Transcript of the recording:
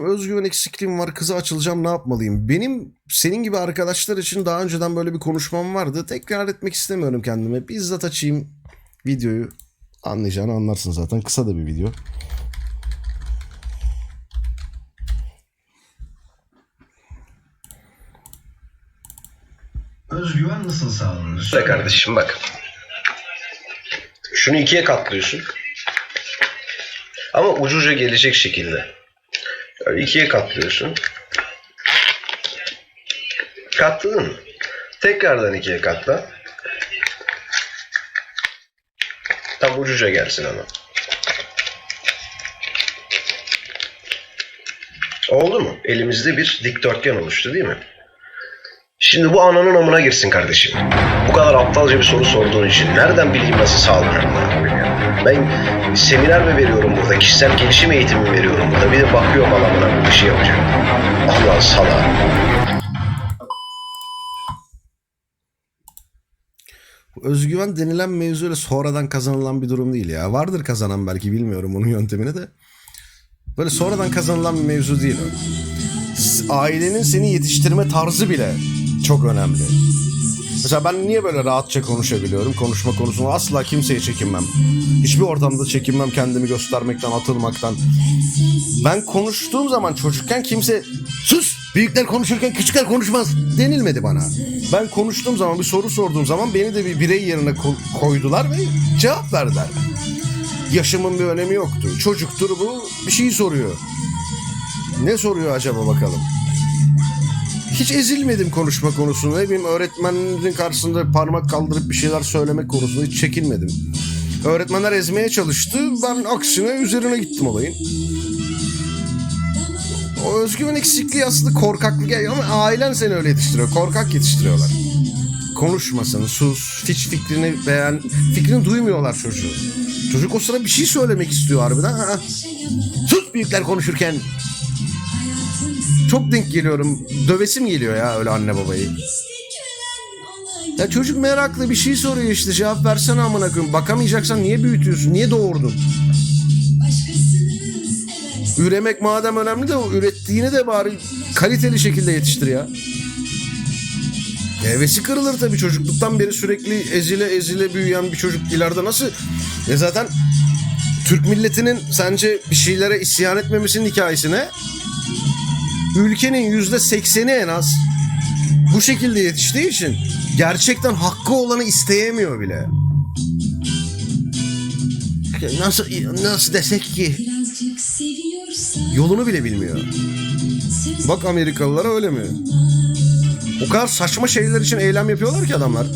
özgüven eksikliğim var kıza açılacağım ne yapmalıyım? Benim senin gibi arkadaşlar için daha önceden böyle bir konuşmam vardı. Tekrar etmek istemiyorum kendime. Bizzat açayım videoyu. Anlayacağını anlarsın zaten. Kısa da bir video. Özgüven nasıl sağlanır? Be kardeşim bak. Şunu ikiye katlıyorsun. Ama ucuca gelecek şekilde. Böyle ikiye katlıyorsun. Katladın mı? Tekrardan ikiye katla. Tam ucuca gelsin ama. Oldu mu? Elimizde bir dikdörtgen oluştu değil mi? Şimdi bu ananın amına girsin kardeşim. Bu kadar aptalca bir soru sorduğun için nereden bileyim nasıl sağlanır ya? Ben seminer mi veriyorum burada? Kişisel gelişim eğitimi mi veriyorum burada? Bir de bakıyorum adamına bir şey yapacak. Allah sala. Özgüven denilen mevzu öyle sonradan kazanılan bir durum değil ya. Vardır kazanan belki bilmiyorum onun yöntemini de. Böyle sonradan kazanılan bir mevzu değil o. Ailenin seni yetiştirme tarzı bile çok önemli. Mesela ben niye böyle rahatça konuşabiliyorum? Konuşma konusunda asla kimseye çekinmem. Hiçbir ortamda çekinmem kendimi göstermekten, atılmaktan. Ben konuştuğum zaman çocukken kimse sus büyükler konuşurken küçükler konuşmaz denilmedi bana. Ben konuştuğum zaman bir soru sorduğum zaman beni de bir birey yerine ko- koydular ve cevap verdiler. Yaşımın bir önemi yoktu. Çocuktur bu bir şey soruyor. Ne soruyor acaba bakalım? Hiç ezilmedim konuşma konusunda. Ne bileyim öğretmenin karşısında parmak kaldırıp bir şeyler söylemek konusunda hiç çekinmedim. Öğretmenler ezmeye çalıştı. Ben aksine üzerine gittim olayın. O özgüven eksikliği aslında korkaklık ama ailen seni öyle yetiştiriyor. Korkak yetiştiriyorlar. Konuşmasın, sus, hiç fikrini beğen, fikrini duymuyorlar çocuğu. Çocuk o sıra bir şey söylemek istiyor harbiden. Ha, sus büyükler konuşurken. Çok denk geliyorum. Dövesim geliyor ya öyle anne babayı. Ya çocuk meraklı bir şey soruyor işte cevap versene amına koyayım. Bakamayacaksan niye büyütüyorsun? Niye doğurdun? Üremek madem önemli de ürettiğini de bari kaliteli şekilde yetiştir ya. Hevesi kırılır tabii çocukluktan beri sürekli ezile ezile büyüyen bir çocuk ileride nasıl... E zaten Türk milletinin sence bir şeylere isyan etmemesinin hikayesine ülkenin yüzde sekseni en az bu şekilde yetiştiği için gerçekten hakkı olanı isteyemiyor bile. Nasıl nasıl desek ki yolunu bile bilmiyor. Bak Amerikalılara öyle mi? O kadar saçma şeyler için eylem yapıyorlar ki adamlar.